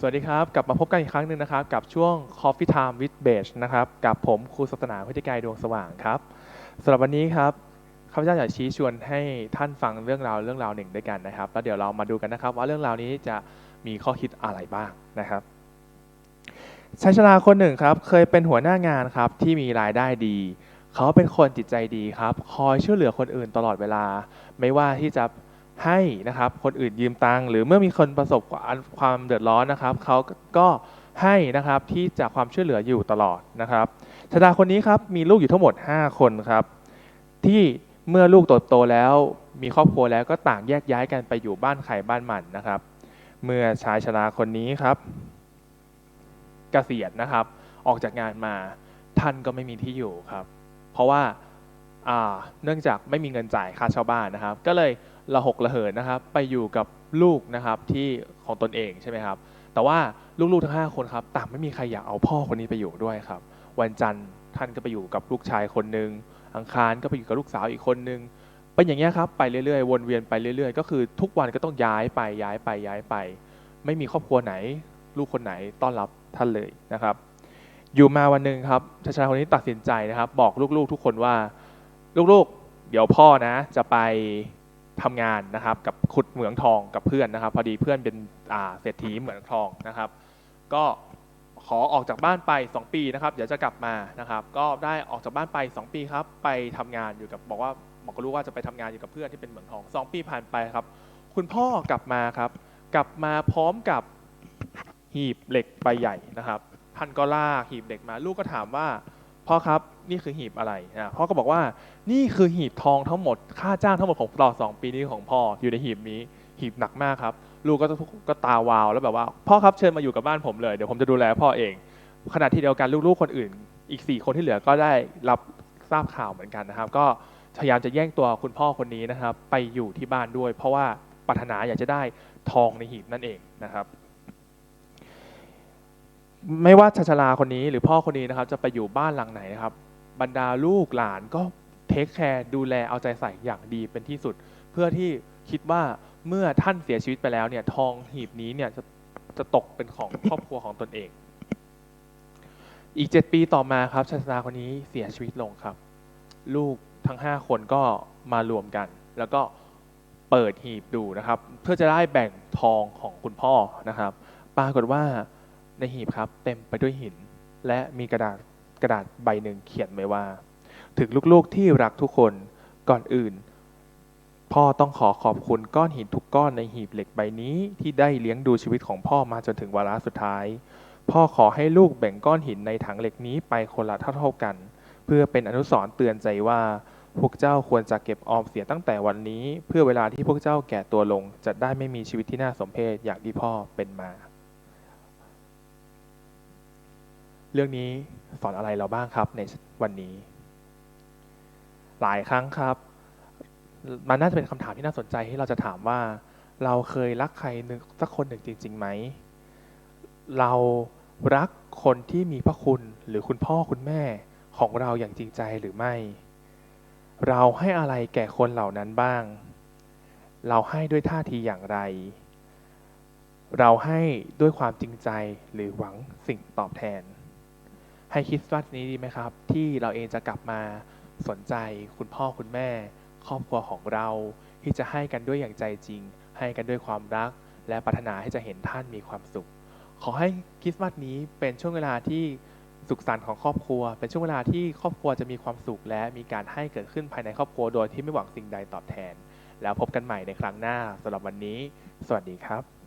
สวัสดีครับ กลับมาพบกันอีกครั้งหนึ่งนะครับ กับช่วง Coffee Time with Beige นะครับ กับผมครูศาสนาพุทธิกายดวงสว่างครับสำหรับวันนี้ครับข้าพเจ้าอยากชี้ชวนให้ท่านฟังเรื่องราวเรื่องราวหนึ่งด้วยกันนะครับ แล้วเดี๋ยวเรามาดูกันนะครับ ว่าเรื่องราวนี้จะมีข้อคิดอะไรบ้างนะครับชายชราคนหนึ่งครับ เคยเป็นหัวหน้างานครับที่มีรายได้ดี เขาเป็นคนจิตใจดีครับ คอยช่วยเหลือคนอื่นตลอดเวลา ไม่ว่าที่จะ ให้นะครับคนอื่นยืมตังค์หรือเมื่อมีคนประสบความเดือดร้อนนะครับเขาก็ให้นะครับที่จะความช่วยเหลืออยู่ตลอดนะครับชาดาคนนี้ครับมีลูกอยู่ทั้งหมด 5 คนครับ ที่เมื่อลูกโตโตแล้วมีครอบครัวแล้วก็ต่างแยกย้ายกันไปอยู่บ้านใครบ้านมันนะครับ เมื่อชายชราคนนี้ครับกเกษียณนะครับ ออกจากงานมาท่านก็ไม่มีที่อยู่ครับ เพราะว่า เนื่องจากไม่มีเงินจ่ายค่าเช่าบ้านนะครับ ก็เลยระหกระเหินนะครับ ไปอยู่กับลูกนะครับที่ของตนเองใช่ไหมครับ แต่ว่าลูกๆทั้ง 5 คนครับต่างไม่มีใครอยากเอาพ่อคนนี้ไปอยู่ด้วยครับ วันจันทร์ท่านก็ไปอยู่กับลูกชายคนหนึ่งอังคารก็ไปอยู่กับลูกสาวอีกคนนึงเป็นอย่างเงี้ครับไปเรื่อยๆ วนเวียนไปเรื่อยๆ ก็คือทุกวันก็ต้องย้ายไปย้ายไปย้ายไป ไม่มีครอบครัวไหน ลูกคนไหนต้อนรับท่านเลยนะครับ อยู่มาวันหนึ่งครับชายคนนี้ตัดสินใจนะครับ บอกลูกๆ ทุกคนว่า ลูกๆ เดี๋ยวพ่อนะ จะไปทำงานนะครับ กับขุดเหมืองทองกับเพื่อนนะครับ พอดีเพื่อนเป็นเศรษฐีเหมืองทองนะครับ ก็ขอออกจากบ้านไป 2 ปีนะครับ เดี๋ยวจะกลับมานะครับ ก็ได้ออกจากบ้านไป 2 ปีครับ ไปทำงานอยู่กับบอกว่าบอกก็รู้ว่าจะไปทำงานอยู่กับเพื่อนที่เป็นเหมืองทอง 2 ปีผ่านไปครับ คุณพ่อกลับมาครับ กลับมาพร้อมกับหีบเหล็กใบใหญ่นะครับท่านก็ลากหีบเหล็กมา ลูกก็ถามว่าพ่อครับ นี่คือหีบอะไรนะพ่อก็บอกว่านี่คือหีบทองทั้งหมด ค่าจ้างทั้งหมดของต่อดสองปีนี้ของพ่ออยู่ในหีบนี้หีบหนักมากครับ ลูกก็ก็ตาวาวแล้วแบบว่า พ่อครับเชิญมาอยู่กับบ้านผมเลยเดี๋ยวผมจะดูแลพ่อเอง ขณะที่เดียวกันลูกๆคนอื่น อีก 4 คนที่เหลือก็ได้รับทราบข่าวเหมือนกันนะครับ ก็พยายามจะแย่งตัวคุณพ่อคนนี้นะครับ ไปอยู่ที่บ้านด้วย เพราะว่าปรารถนาอยากจะได้ทองในหีบนั่นเองนะครับ ไม่ว่าชาชลาคนนี้หรือพ่อคนนี้นะครับ จะไปอยู่บ้านหลังไหนนะครับ บรรดาลูกหลานก็เทคแคร์ดูแลเอาใจใส่อย่างดีเป็นที่สุด เพื่อที่คิดว่าเมื่อท่านเสียชีวิตไปแล้วเนี่ยทองหีบนี้เนี่ยจะจะตกเป็นของครอบครัวของตนเอง อีกเจ็ดปีต่อมาครับชาชลาคนนี้เสียชีวิตลงครับ ลูกทั้งห้าคนก็มารวมกัน แล้วก็เปิดหีบดูนะครับ เพื่อจะได้แบ่งทองของคุณพ่อนะครับ ปรากฏว่าในหีบครับเต็มไปด้วยหินและมีกระดาษ กระดาษใบหนึ่งเขียนไว้ว่า ถึงลูกๆที่รักทุกคนก่อนอื่น พ่อต้องขอขอบคุณก้อนหินทุกก้อนในหีบเหล็กใบนี้ที่ได้เลี้ยงดูชีวิตของพ่อมาจนถึงวาระสุดท้าย พ่อขอให้ลูกแบ่งก้อนหินในถังเหล็กนี้ไปคนละเท่าๆกัน เพื่อเป็นอนุสรณ์เตือนใจว่าพวกเจ้าควรจะเก็บออมเสียตั้งแต่วันนี้ เพื่อเวลาที่พวกเจ้าแก่ตัวลง จะได้ไม่มีชีวิตที่น่าสมเพชอย่างที่พ่อเป็นมา เรื่องนี้สอนอะไรเราบ้างครับในวันนี้ หลายครั้งครับ มันน่าจะเป็นคำถามที่น่าสนใจที่เราจะถามว่า เราเคยรักใครหนึ่งสักคนหนึ่งจริงๆไหม เรารักคนที่มีพระคุณหรือคุณพ่อคุณแม่ของเราอย่างจริงใจหรือไม่ เราให้อะไรแก่คนเหล่านั้นบ้าง เราให้ด้วยท่าทีอย่างไร เราให้ด้วยความจริงใจหรือหวังสิ่งตอบแทน ให้คิดว่านี้ดีไหมครับ ที่เราเองจะกลับมาสนใจคุณพ่อคุณแม่ ครอบครัวของเรา ที่จะให้กันด้วยอย่างใจจริง ให้กันด้วยความรัก และปรารถนาให้จะเห็นท่านมีความสุข ขอให้คริสต์มาสนี้เป็นช่วงเวลาที่สุขสันต์ของครอบครัว เป็นช่วงเวลาที่ครอบครัวจะมีความสุข และมีการให้เกิดขึ้นภายในครอบครัวโดยที่ไม่หวังสิ่งใดตอบแทน แล้วพบกันใหม่ในครั้งหน้าสำหรับวันนี้ สวัสดีครับ